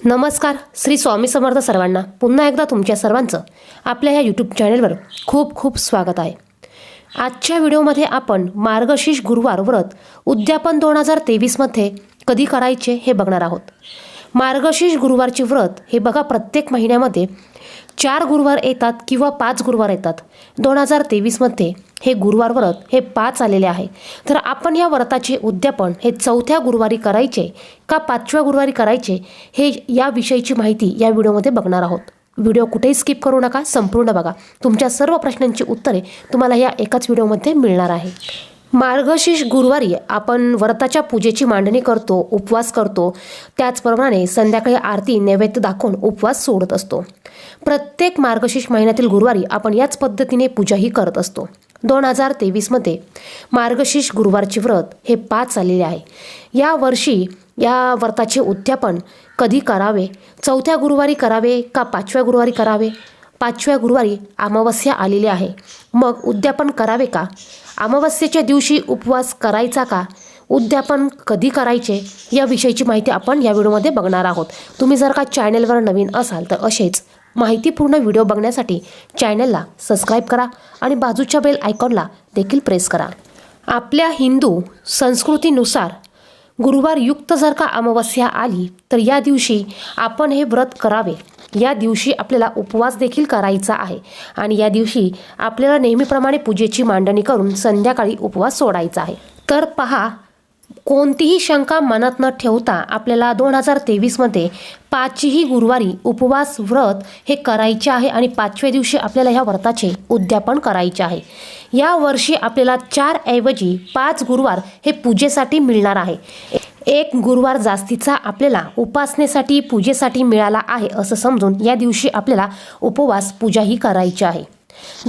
नमस्कार श्री स्वामी समर्थ सर्वांना पुन्हा एकदा तुमच्या सर्वांचं आपल्या ह्या यूट्यूब चॅनेलवर खूप खूप स्वागत आहे. आजच्या व्हिडिओमध्ये आपण मार्गशीर्ष गुरुवार व्रत उद्यापन दोन हजार तेवीसमध्ये कधी करायचे हे बघणार आहोत. मार्गशीर्ष गुरुवारचे व्रत हे बघा प्रत्येक महिन्यामध्ये चार गुरुवार येतात किंवा पाच गुरुवार येतात. दोन हजार तेवीसमध्ये हे गुरुवार व्रत हे पाच आलेले आहे. तर आपण या व्रताचे उद्यापन हे चौथ्या गुरुवारी करायचे का पाचव्या गुरुवारी करायचे हे या विषयीची माहिती या व्हिडिओमध्ये बघणार आहोत. व्हिडिओ कुठेही स्किप करू नका संपूर्ण बघा. तुमच्या सर्व प्रश्नांची उत्तरे तुम्हाला या एकाच व्हिडिओमध्ये मिळणार आहे. मार्गशीर्ष गुरुवारी आपण व्रताच्या पूजेची मांडणी करतो उपवास करतो. त्याचप्रमाणे संध्याकाळी आरती नैवेद्य दाखवून उपवास सोडत असतो. प्रत्येक मार्गशीर्ष महिन्यातील गुरुवारी आपण याच पद्धतीने पूजाही करत असतो. दोन हजार तेवीसमध्ये मार्गशीर्ष गुरुवारचे व्रत हे पाच आलेले आहे. या वर्षी या व्रताचे उद्यापन कधी करावे? चौथ्या गुरुवारी करावे का पाचव्या गुरुवारी करावे? पाचव्या गुरुवारी अमावस्या आलेली आहे. मग उद्यापन करावे का? अमावस्येच्या दिवशी उपवास करायचा का? उद्यापन कधी करायचे? याविषयीची माहिती आपण या व्हिडिओमध्ये बघणार आहोत. तुम्ही जर का चॅनेलवर नवीन असाल तर असेच माहितीपूर्ण व्हिडिओ बघण्यासाठी चॅनेलला सबस्क्राईब करा आणि बाजूच्या बेल आयकॉनला देखील प्रेस करा. आपल्या हिंदू संस्कृतीनुसार गुरुवार युक्त जर का अमावस्या आली तर या दिवशी आपण हे व्रत करावे. या दिवशी आपल्याला उपवास देखील करायचा आहे. आणि या दिवशी आपल्याला नेहमीप्रमाणे पूजेची मांडणी करून संध्याकाळी उपवास सोडायचा आहे. तर पहा कोणतीही शंका मनात न ठेवता आपल्याला दोन हजार तेवीसमध्ये पाचही गुरुवारी उपवास व्रत हे करायचे आहे आणि पाचव्या दिवशी आपल्याला ह्या व्रताचे उद्यापन करायचे आहे. या वर्षी आपल्याला चार ऐवजी पाच गुरुवार हे पूजेसाठी मिळणार आहे. एक गुरुवार जास्तीचा आपल्याला उपासनेसाठी पूजेसाठी मिळाला आहे असं समजून या दिवशी आपल्याला उपवास पूजाही करायची आहे.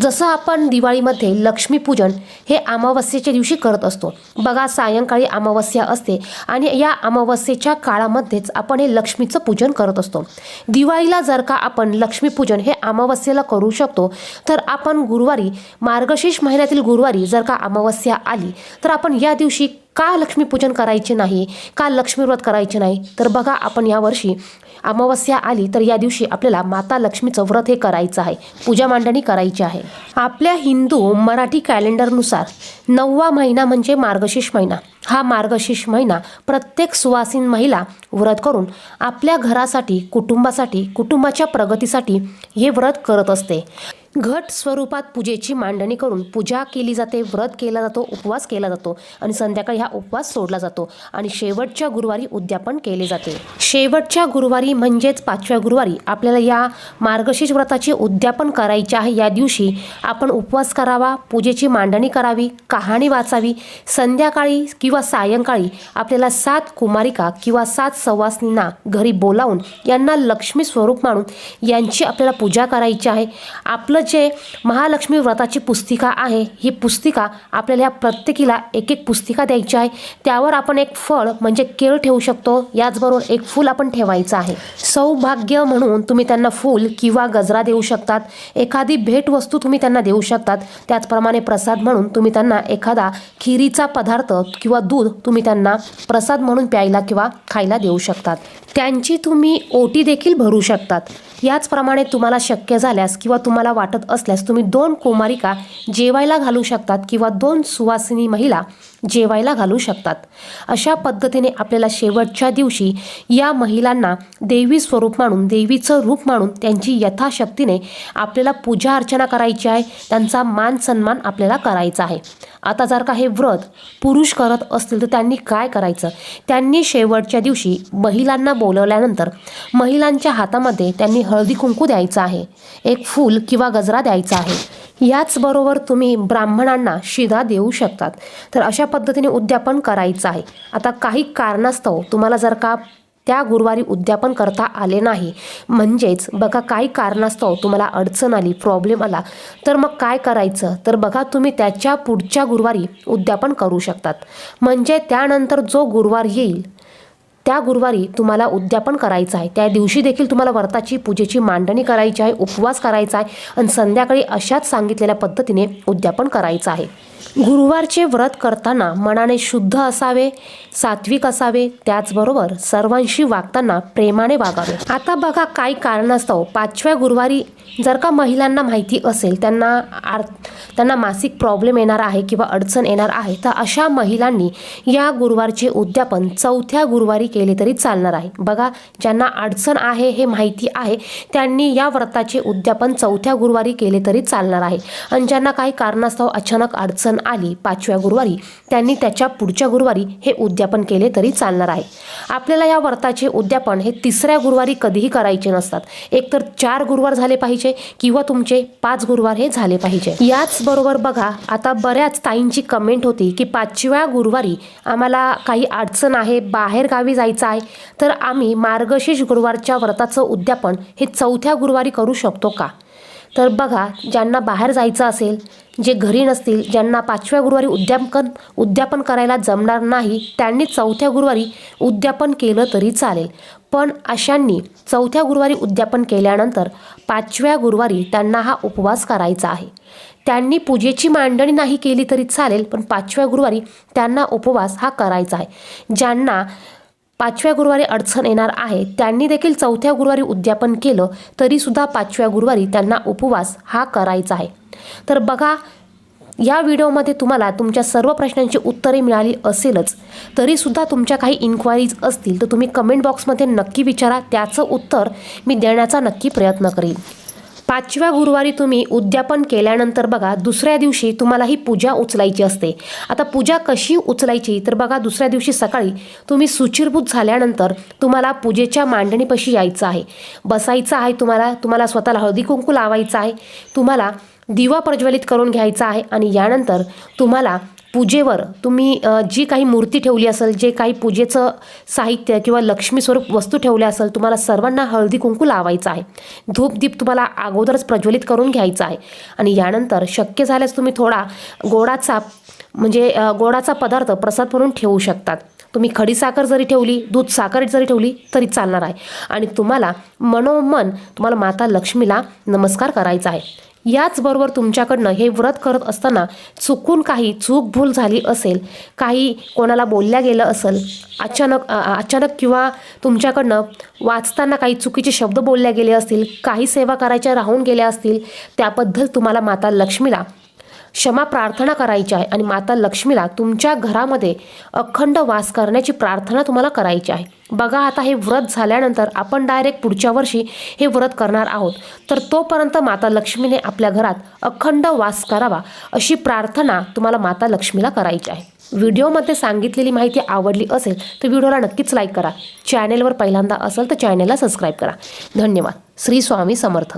जसं आपण दिवाळीमध्ये लक्ष्मीपूजन हे अमावस्येच्या दिवशी करत असतो. बघा सायंकाळी अमावस्या असते आणि या अमावस्येच्या काळामध्येच आपण हे लक्ष्मीचं पूजन करत असतो. दिवाळीला जर का आपण लक्ष्मीपूजन हे अमावस्येला करू शकतो तर आपण गुरुवारी मार्गशीर्ष महिन्यातील गुरुवारी जर का अमावस्या आली तर आपण या दिवशी का लक्ष्मीपूजन करायचे नाही का लक्ष्मीव्रत करायचे नाही? तर बघा आपण यावर्षी अमावस्या आली तर या दिवशी आपल्याला माता लक्ष्मीचं व्रत हे करायचं आहे. पूजा मांडणी करायची आहे. आपल्या हिंदू मराठी कॅलेंडरनुसार नववा महिना म्हणजे मार्गशीर्ष महिना. हा मार्गशीर्ष महिना प्रत्येक सुवासीन महिला व्रत करून आपल्या घरासाठी कुटुंबासाठी कुटुंबाच्या प्रगतीसाठी हे व्रत करत असते. घट स्वरूपात पूजेची मांडणी करून पूजा केली जाते व्रत केला जातो उपवास केला जातो आणि संध्याकाळी हा उपवास सोडला जातो आणि शेवटच्या गुरुवारी उद्यापन केले जाते. शेवटच्या गुरुवारी म्हणजेच पाचव्या गुरुवारी आपल्याला या मार्गशीर्ष व्रताचे उद्यापन करायचे आहे. या दिवशी आपण उपवास करावा पूजेची मांडणी करावी कहाणी वाचावी. संध्याकाळी किंवा सायंकाळी आपल्याला सात कुमारिका किंवा सात सवासनींना घरी बोलावून यांना लक्ष्मी स्वरूप मानून यांची आपल्याला पूजा करायची आहे. आपलं जे महालक्ष्मी व्रताची पुस्तिका आहे. ही पुस्तिका आपल्याला या प्रत्येकीला एक एक पुस्तिका द्यायची आहे. त्यावर आपण एक फळ म्हणजे केळ ठेवू शकतो. याचबरोबर एक फूल आपण ठेवायचं आहे. सौभाग्य म्हणून तुम्ही त्यांना फूल किंवा गजरा देऊ शकतात. एखादी भेटवस्तू तुम्ही त्यांना देऊ शकतात. त्याचप्रमाणे प्रसाद म्हणून तुम्ही त्यांना एखादा खिरीचा पदार्थ किंवा दूध तुम्ही त्यांना प्रसाद म्हणून प्यायला किंवा खायला देऊ शकतात. त्यांची तुम्ही ओटी देखील भरू शकतात. याचप्रमाणे तुम्हाला शक्य झाल्यास किंवा तुम्हाला वाटत असल्यास तुम्ही दोन कुमारिका जेवायला घालू शकतात किंवा दोन सुवासिनी महिला जेवायला घालू शकतात. अशा पद्धतीने आपल्याला शेवटच्या दिवशी या महिलांना देवी स्वरूप मानून देवीचं रूप मानून त्यांची यथाशक्तीने आपल्याला पूजा अर्चना करायची आहे. त्यांचा मान सन्मान आपल्याला करायचा आहे. आता जर का हे व्रत पुरुष करत असतील तर त्यांनी काय करायचं? त्यांनी शेवटच्या दिवशी महिलांना बोलवल्यानंतर महिलांच्या हातामध्ये त्यांनी हळदी कुंकू द्यायचं आहे. एक फूल किंवा गजरा द्यायचा आहे. याचबरोबर तुम्ही ब्राह्मणांना शिधा देऊ शकतात. तर अशा पद्धतीने उद्यापन करायचं आहे. आता काही कारणास्तव तुम्हाला जर का त्या गुरुवारी उद्यापन करता आले नाही म्हणजेच बघा काही कारणास्तव तुम्हाला अडचण आली प्रॉब्लेम आला तर मग काय करायचं? तर बघा तुम्ही त्याच्या पुढच्या गुरुवारी उद्यापन करू शकतात. म्हणजे त्यानंतर जो गुरुवार येईल त्या गुरुवारी तुम्हाला उद्यापन करायचं आहे. त्या दिवशी देखील तुम्हाला व्रताची पूजेची मांडणी करायची आहे उपवास करायचा आहे आणि संध्याकाळी अशाच सांगितलेल्या पद्धतीने उद्यापन करायचं आहे. गुरुवारचे व्रत करताना मनाने शुद्ध असावे सात्विक असावे त्याचबरोबर सर्वांशी वागताना प्रेमाने वागावे. आता बघा काही कारणास्तव पाचव्या गुरुवारी जर का महिलांना माहिती असेल त्यांना आर त्यांना मासिक प्रॉब्लेम येणार आहे किंवा अडचण येणार आहे तर अशा महिलांनी या गुरुवारचे उद्यापन चौथ्या गुरुवारी केले तरी चालणार आहे. बघा ज्यांना अडचण आहे हे माहिती आहे त्यांनी या व्रताचे उद्यापन चौथ्या गुरुवारी केले तरी चालणार आहे. आणि ज्यांना काही कारणास्तव अचानक अडचण आली पाचव्या गुरुवारी. त्यांनी त्याच्या पुढच्या गुरुवारी हे उद्यापन केले तरी चालणार आहे. आपल्याला या व्रताचे उद्यापन हे तिसऱ्या गुरुवारी कधीही करायचे नसतात. एकतर चार गुरुवार झाले पाहिजे किंवा तुमचे पाच गुरुवार हे झाले पाहिजे. याचबरोबर बघा आता बऱ्याच ताईंची कमेंट होती की पाचव्या गुरुवारी आम्हाला काही अडचण आहे बाहेर गावी जायचं आहे तर आम्ही मार्गशीर्ष गुरुवारच्या व्रताचं उद्यापन हे चौथ्या गुरुवारी करू शकतो का? तर बघा ज्यांना बाहेर जायचं असेल जे घरी नसतील ज्यांना पाचव्या गुरुवारी उद्यापन उद्यापन करायला जमणार नाही त्यांनी चौथ्या गुरुवारी उद्यापन केलं तरी चालेल. पण अशांनी चौथ्या गुरुवारी उद्यापन केल्यानंतर पाचव्या गुरुवारी त्यांना हा उपवास करायचा आहे. त्यांनी पूजेची मांडणी नाही केली तरी चालेल पण पाचव्या गुरुवारी त्यांना उपवास हा करायचा आहे. ज्यांना पाचव्या गुरुवारी अडचण येणार आहे. त्यांनी देखील चौथ्या गुरुवारी उद्यापन केलं तरीसुद्धा पाचव्या गुरुवारी त्यांना उपवास हा करायचा आहे. तर बघा या व्हिडिओमध्ये तुम्हाला तुमच्या सर्व प्रश्नांची उत्तरे मिळाली असेलच. तरीसुद्धा तुमच्या काही इन्क्वायरीज असतील तर तुम्ही कमेंट बॉक्समध्ये नक्की विचारा. त्याचं उत्तर मी देण्याचा नक्की प्रयत्न करेन. पाचव्या गुरुवारी तुम्ही उद्यापन केल्यानंतर बघा दुसऱ्या दिवशी तुम्हाला ही पूजा उचलायची असते. आता पूजा कशी उचलायची? तर बघा दुसऱ्या दिवशी सकाळी तुम्ही सुचिरभूत झाल्यानंतर तुम्हाला पूजेच्या मांडणीपाशी यायचं आहे. बसायचं आहे तुम्हाला तुम्हाला स्वतःला हळदी कुंकू लावायचं आहे तुम्हाला दिवा प्रज्वलित करून घ्यायचा आहे आणि यानंतर तुम्हाला पूजेवर तुम्ही जी काही मूर्ती ठेवली असेल जे काही पूजेचं साहित्य किंवा लक्ष्मी स्वरूप वस्तू ठेवल्या असेल तुम्हाला सर्वांना हळदी कुंकू लावायचं आहे. धूपदीप तुम्हाला अगोदरच प्रज्वलित करून घ्यायचा आहे. आणि यानंतर शक्य झाल्यास तुम्ही थोडा गोडाचा म्हणजे गोडाचा पदार्थ प्रसाद म्हणून ठेवू शकतात. तुम्ही खडीसाखर जरी ठेवली दूध साखर जरी ठेवली तरी चालणार आहे. आणि तुम्हाला मनोमन तुम्हाला माता लक्ष्मीला नमस्कार करायचा आहे. याचबरोबर तुमच्याकडनं हे व्रत करत असताना चुकून काही चूक भूल झाली असेल काही कोणाला बोलल्या गेलं असेल अचानक अचानक किंवा तुमच्याकडनं वाचताना काही चुकीचे शब्द बोलल्या गेले असतील काही सेवा करायच्या राहून गेल्या असतील त्याबद्दल तुम्हाला माता लक्ष्मीला क्षमा प्रार्थना करायची आहे. आणि माता लक्ष्मीला तुमच्या घरामध्ये अखंड वास करण्याची प्रार्थना तुम्हाला करायची आहे. बघा आता हे व्रत झाल्यानंतर आपण डायरेक्ट पुढच्या वर्षी हे व्रत करणार आहोत. तर तोपर्यंत माता लक्ष्मीने आपल्या घरात अखंड वास करावा अशी प्रार्थना तुम्हाला माता लक्ष्मीला करायची आहे. व्हिडिओमध्ये सांगितलेली माहिती आवडली असेल तर व्हिडिओला नक्कीच लाईक करा. चॅनेलवर पहिल्यांदा असेल तर चॅनेलला सबस्क्राईब करा. धन्यवाद. श्री स्वामी समर्थ.